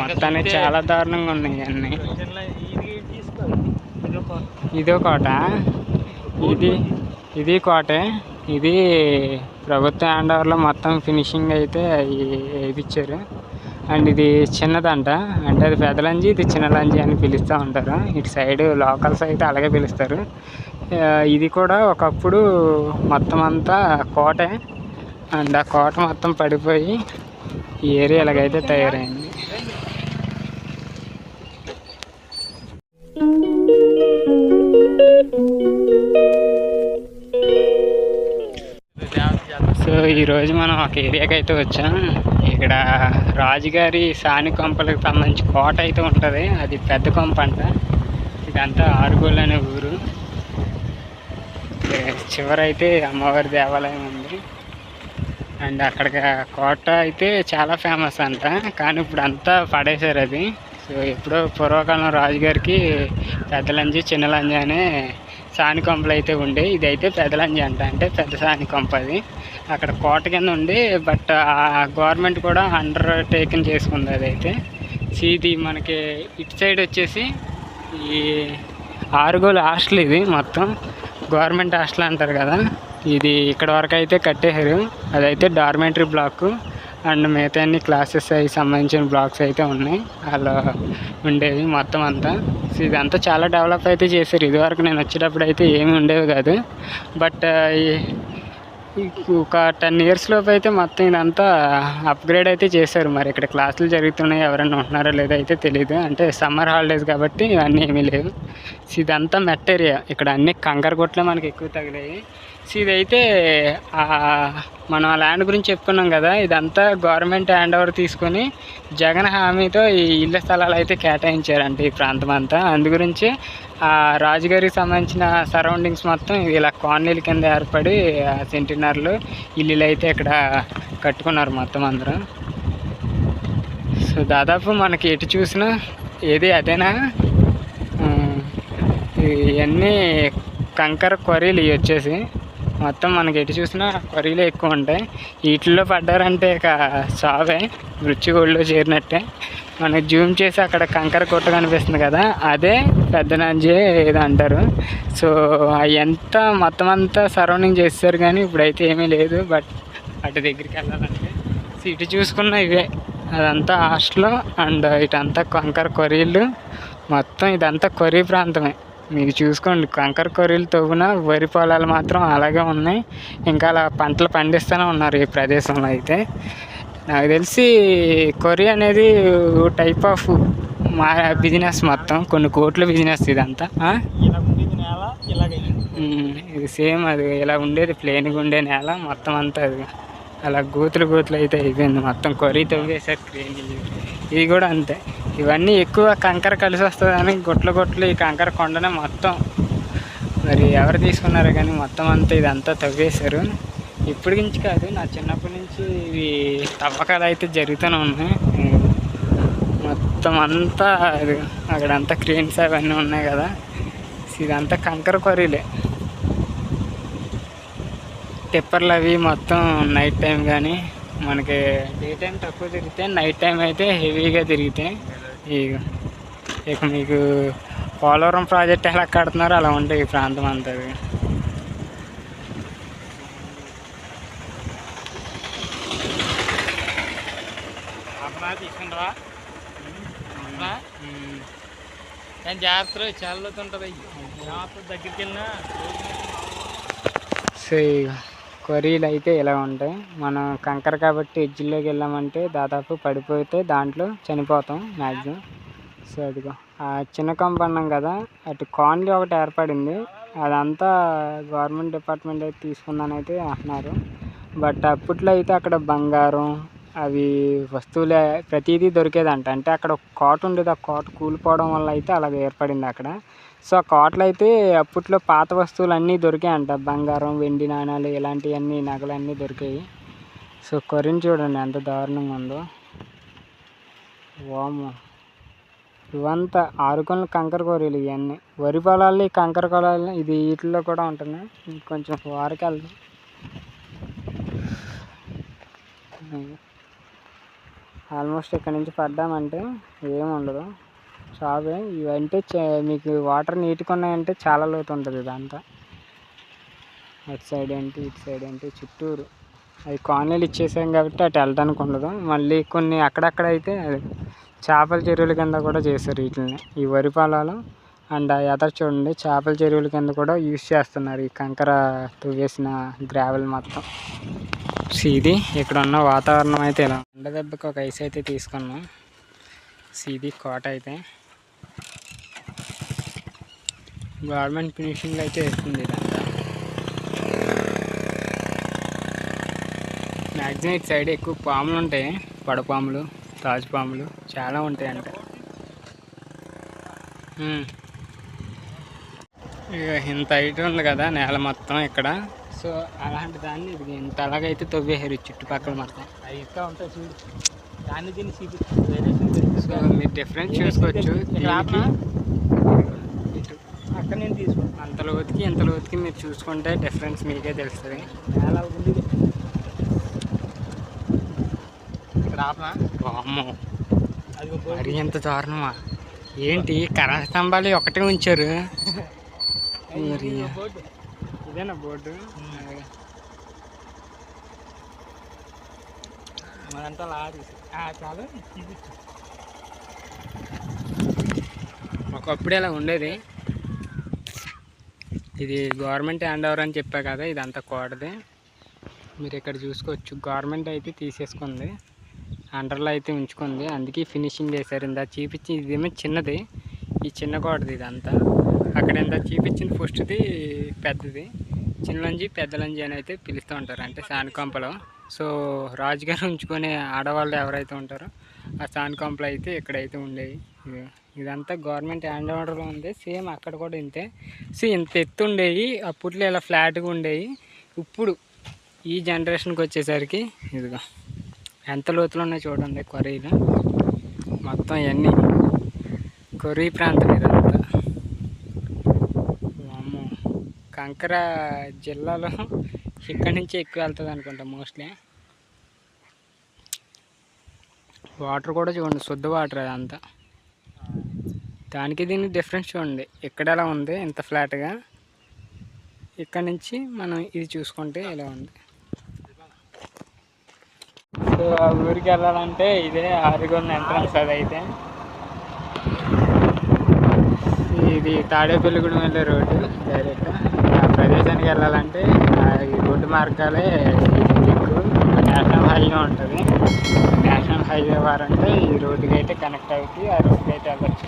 మొత్తానికి చాలా దారుణంగా ఉన్నాయి అన్నీ ఇదో కోట. ఇది ఇది కోటే. ఇది ప్రభుత్వ హ్యాండ్ ఓవర్లో మొత్తం ఫినిషింగ్ అయితే అయి- వేయించారు అండ్ ఇది చిన్నదంట. అంటే అది పెద్ద లంజి ఇది చిన్న లంజి అని పిలుస్తూ ఉంటారు. ఇటు సైడ్ లోకల్స్ అయితే అలాగే పిలుస్తారు. ఇది కూడా ఒకప్పుడు మొత్తం అంతా కోటే. అండ్ ఆ కోట మొత్తం పడిపోయి ఈ ఏరియా ఇలాగైతే తయారైంది. ఈరోజు మనం ఒక ఏరియాకి అయితే వచ్చాం. ఇక్కడ రాజుగారి సాని కొంపలకు సంబంధించి కోట అయితే ఉంటుంది. అది పెద్ద కొంప అంట. ఇదంతా ఆరుగోలు అనే ఊరు. చివరైతే అమ్మవారి దేవాలయం ఉంది. అండ్ అక్కడ కోట అయితే చాలా ఫేమస్ అంట. కానీ ఇప్పుడు అంతా పడేశారు అది. సో ఎప్పుడో పూర్వకాలం రాజుగారికి పెద్దలంజి చిన్నలంజి అనే సాని కొంపలు అయితే ఉండే. ఇదైతే అయితే పెద్దలంజి అంట. అంటే పెద్ద సాని కొంప అది. అక్కడ కోట కింద ఉండి బట్ ఆ గవర్నమెంట్ కూడా అండర్ టేకింగ్ చేసుకుంది అదైతే. సో ఇది మనకి ఇటు సైడ్ వచ్చేసి ఈ ఆరుగోలు హాస్టల్ ఇది మొత్తం. గవర్నమెంట్ హాస్టల్ అంటారు కదా. ఇది ఇక్కడ వరకు అయితే కట్టేశారు. అదైతే డార్మెంటరీ బ్లాక్ అండ్ మిగతా అన్ని క్లాసెస్ అవి సంబంధించిన బ్లాక్స్ అయితే ఉన్నాయి. అలా ఉండేవి మొత్తం అంతా. సో ఇదంతా చాలా డెవలప్ అయితే చేశారు. ఇదివరకు నేను వచ్చేటప్పుడు అయితే ఏమీ ఉండేవి కాదు. బట్ ఒక టెన్ ఇయర్స్ లోపు అయితే మొత్తం ఇదంతా అప్గ్రేడ్ అయితే చేశారు మరి. ఇక్కడ క్లాసులు జరుగుతున్నాయి ఎవరైనా ఉంటున్నారో లేదో అయితే తెలియదు అంటే సమ్మర్ హాలిడేస్ కాబట్టి ఇవన్నీ ఏమీ లేవు. ఇదంతా మెట్ ఏరియా. ఇక్కడ అన్ని కంకర కొట్లే మనకి ఎక్కువ తగిలాయి. సో ఇదైతే మనం ఆ ల్యాండ్ గురించి చెప్పుకున్నాం కదా ఇదంతా గవర్నమెంట్ హ్యాండ్ ఓవర్ తీసుకొని జగన్ హామీతో ఈ ఇళ్ళ స్థలాలు అయితే కేటాయించారంట ఈ ప్రాంతం అంతా. అందు గురించి ఆ రాజుగారికి సంబంధించిన సరౌండింగ్స్ మొత్తం ఇలా కాలనీల కింద ఏర్పడి ఆ సెంటినర్లు ఇల్లులు అయితే ఇక్కడ కట్టుకున్నారు మొత్తం అందరూ. సో దాదాపు మనకి ఎటు చూసినా ఏది అదేనా ఇవన్నీ కంకర క్వరీలు ఇవి వచ్చేసి. మొత్తం మనకి ఎటు చూసినా క్వరీలే ఎక్కువ ఉంటాయి. వీటిల్లో పడ్డారంటే ఇక సావే మృత్యుగోళ్ళు చేరినట్టే. మనకి జూమ్ చేసి అక్కడ కంకర కొట్ట కనిపిస్తుంది కదా అదే పెద్ద నంజే ఏదో అంటారు. సో అవి ఎంత మొత్తం అంతా సరౌండింగ్ చేస్తారు కానీ ఇప్పుడైతే ఏమీ లేదు. బట్ అటు దగ్గరికి వెళ్ళాలంటే సో ఇటు చూసుకున్న ఇవే. అదంతా హాస్టల్ అండ్ ఇటంతా కంకర కొరీలు మొత్తం ఇదంతా కొరీ ప్రాంతమే. మీకు చూసుకోండి. కంకర కొరీలు తవ్వున వరి పొలాలు మాత్రం అలాగే ఉన్నాయి. ఇంకా అలా పంటలు పండిస్తూనే ఉన్నారు ఈ ప్రదేశంలో అయితే. నాకు తెలిసి కొరి అనేది టైప్ ఆఫ్ మా బిజినెస్ మొత్తం. కొన్ని కోట్ల బిజినెస్ ఇదంతా. ఆ? ఇలా ఉండేది నేల ఇలాగే ఉమ్, ఇది సేమ్ అది. ఇలా ఉండేది ప్లేన్గా ఉండే నేల మొత్తం అంతా అది. అలా గోతులు గోతులు అయితే అయిపోయింది. మొత్తం కొరి తవ్వేసారు క్రేన్ ఇది కూడా అంతే. ఇవన్నీ ఎక్కువ కంకర కలిసి వస్తుందని గుట్ల గుట్లు ఈ కంకర కొండనే మొత్తం. మరి ఎవరు తీసుకున్నారో కానీ మొత్తం అంతా ఇదంతా తవ్వేశారు. ఇప్పటి నుంచి కాదు నా చిన్నప్పటి నుంచి ఇవి తవ్వకాలు అయితే జరుగుతూనే ఉన్నాయి. మొత్తం అంతా అది అక్కడంతా క్రేన్స్ అవన్నీ ఉన్నాయి కదా. ఇదంతా కంకర కొరీలే టిప్పర్లు అవి మొత్తం నైట్ టైం కానీ మనకి డే టైం తక్కువ తిరిగితే నైట్ టైం అయితే హెవీగా తిరిగితే. ఇక ఇక మీకు పోలవరం ప్రాజెక్ట్ ఎలా కడుతున్నారో అలా ఉంటాయి ఈ ప్రాంతం అంతా జాగ్రత్తలో చల్లుతుంటుంది జాగ్రత్త దగ్గరికి వెళ్ళినా. సో ఇక కొరీలు అయితే ఇలా ఉంటాయి. మనం కంకర కాబట్టి ఎడ్జిల్లోకి వెళ్ళామంటే దాదాపు పడిపోతే దాంట్లో చనిపోతాం మ్యాక్సిమం సో అదిగో ఆ చిన్న కంప అన్నాం కదా అటు కాలనీ ఒకటి ఏర్పడింది. అదంతా గవర్నమెంట్ డిపార్ట్మెంట్ అయితే తీసుకుందని అయితే అంటున్నారు. బట్ అప్పట్లో అయితే అక్కడ బంగారం అవి వస్తువులే ప్రతిదీ దొరికేదంట. అంటే అక్కడ ఒక కోట ఉండేది. ఆ కోట కూలిపోవడం వల్ల అయితే అలాగ ఏర్పడింది అక్కడ. సో ఆ అయితే అప్పట్లో పాత వస్తువులు అన్నీ దొరికాయంట. బంగారం వెండి నాణాలు ఇలాంటివన్నీ నగలు అన్నీ దొరికాయి. సో కొరిని చూడండి ఎంత దారుణంగా ఉందో. వాము ఇవంతా ఆరుకొనలు కంకర కొరీలు ఇవన్నీ వరి పొలాలు ఈ కంకర పొలాలు ఇది వీటిల్లో కూడా ఉంటున్నాయి. కొంచెం వారికి వెళ్దాం. ఆల్మోస్ట్ ఇక్కడ నుంచి పడ్డామంటే ఏముండదు షాపే ఇవంటే మీకు వాటర్ నీట్గా ఉన్నాయంటే చాలా లోతు ఉంటుంది ఇదంతా. అటు సైడ్ ఏంటి ఇటు సైడ్ ఏంటి చుట్టూరు. అవి కాలనీలు ఇచ్చేసాం కాబట్టి అటు వెళ్ళడానికి ఉండదు. మళ్ళీ కొన్ని అక్కడక్కడ అయితే చేపల చెరువుల కింద కూడా చేశారు వీటిని. ఈ వరి పొలాలు అండ్ ఎదర చూడండి చేపల చెరువుల కింద కూడా యూస్ చేస్తున్నారు ఈ కంకర తువ్వేసిన గ్రావెల్ మొత్తం. సీది ఇది ఇక్కడ ఉన్న వాతావరణం అయితే ఇలా. ఎండ దెబ్బకి ఒక ఐస్ అయితే తీసుకున్నాం. సీది ఇది కోట అయితే. గవర్నమెంట్ ఫినిషింగ్ అయితే వేస్తుంది ఇదంతా. మ్యాక్సిమం ఇటు సైడ్ ఎక్కువ పాములు ఉంటాయి పడపాములు తాజుపాములు చాలా ఉంటాయి అంట ఉమ్. ఇక ఇంత హైట్ ఉంది కదా నేల మొత్తం ఇక్కడ. సో అలాంటి దాన్ని ఇది ఇంత అలాగైతే తవ్వేశారు చుట్టుపక్కల మొత్తం. అవి ఇంకా ఉంటాయి చూడు. దాన్ని చూపిస్తుంది. సో మీరు డిఫరెన్స్ చూసుకోవచ్చు ఇక్కడ ఆపనా? దీనికి ఇటు అక్కడ నేను తీసుకుంటాను అంత లోతుకి ఇంత లోతుకి మీరు చూసుకుంటే డిఫరెన్స్ మీకే తెలుస్తుంది. నేల ఉంది. ఇక్కడ ఆపనా? వామ్మో. అది ఎంత దారుణమా. ఏంటి కరెంట్ స్తంభాలు ఒకటే ఉంచారు. ఇదేనా బోర్డు? మనంతా లారీ చాలు. ఒకప్పుడు ఇలా ఉండేది. ఇది గవర్నమెంట్ హ్యాండ్ ఓవర్ అని చెప్పా కదా ఇదంతా కోడదే. మీరు ఇక్కడ చూసుకోవచ్చు. గవర్నమెంట్ అయితే తీసేసుకుంది. అండర్లో అయితే ఉంచుకుంది. అందుకే ఫినిషింగ్ చేశారు. ఇందా చూపించి ఇదేమో చిన్నది. ఈ చిన్న కోడది ఇదంతా. అక్కడ ఇందా చూపించిన ఫస్ట్ది పెద్దది. చిన్నలంజి పెద్దలంజి అని అయితే పిలుస్తూ ఉంటారు. అంటే సానుకంపలో. సో రాజుగారు ఉంచుకునే ఆడవాళ్ళు ఎవరైతే ఉంటారో ఆ సానుకంపలు అయితే ఇక్కడైతే ఉండేవి. ఇదంతా గవర్నమెంట్ హ్యాండ్ ఓవర్లో ఉంది. సేమ్ అక్కడ కూడా ఇంతే. సో ఇంత ఎత్తు ఉండేవి అప్పట్లో ఇలా ఫ్లాట్గా ఉండేవి. ఇప్పుడు ఈ జనరేషన్కి వచ్చేసరికి ఇదిగో ఎంత లోతులు ఉన్నాయి చూడండి కొరీలు మొత్తం ఇవన్నీ కొరీ ప్రాంతం ఇదంతా. అమ్మో కంకర జిల్లాలో ఇక్కడి నుంచి ఎక్కువ వెళ్తుంది అనుకుంటా మోస్ట్లీ. వాటర్ కూడా చూడండి శుద్ధ వాటర్ అదంతా. దానికి దీనికి డిఫరెన్స్ చూడండి. ఇక్కడ ఎలా ఉంది ఇంత ఫ్లాట్గా ఇక్కడ నుంచి మనం ఇది చూసుకుంటే ఇలా ఉంది. సో ఆ ఊరికి వెళ్ళాలంటే ఇదే ఆరుగొండ ఎంట్రన్స్ అది అయితే. ఇది తాడేపల్లిగూడెం వెళ్ళే రోడ్డు డైరెక్ట్ ఆ ప్రదేశానికి వెళ్ళాలంటే ఈ రోడ్డు మార్గాలే ఎక్కువ నేషనల్ హైవే ఉంటుంది. నేషనల్ హైవే వారంటే ఈ రోడ్డుకి అయితే కనెక్ట్ అవుతుంది ఆ రోడ్డుకి అయితే వెళ్ళచ్చు.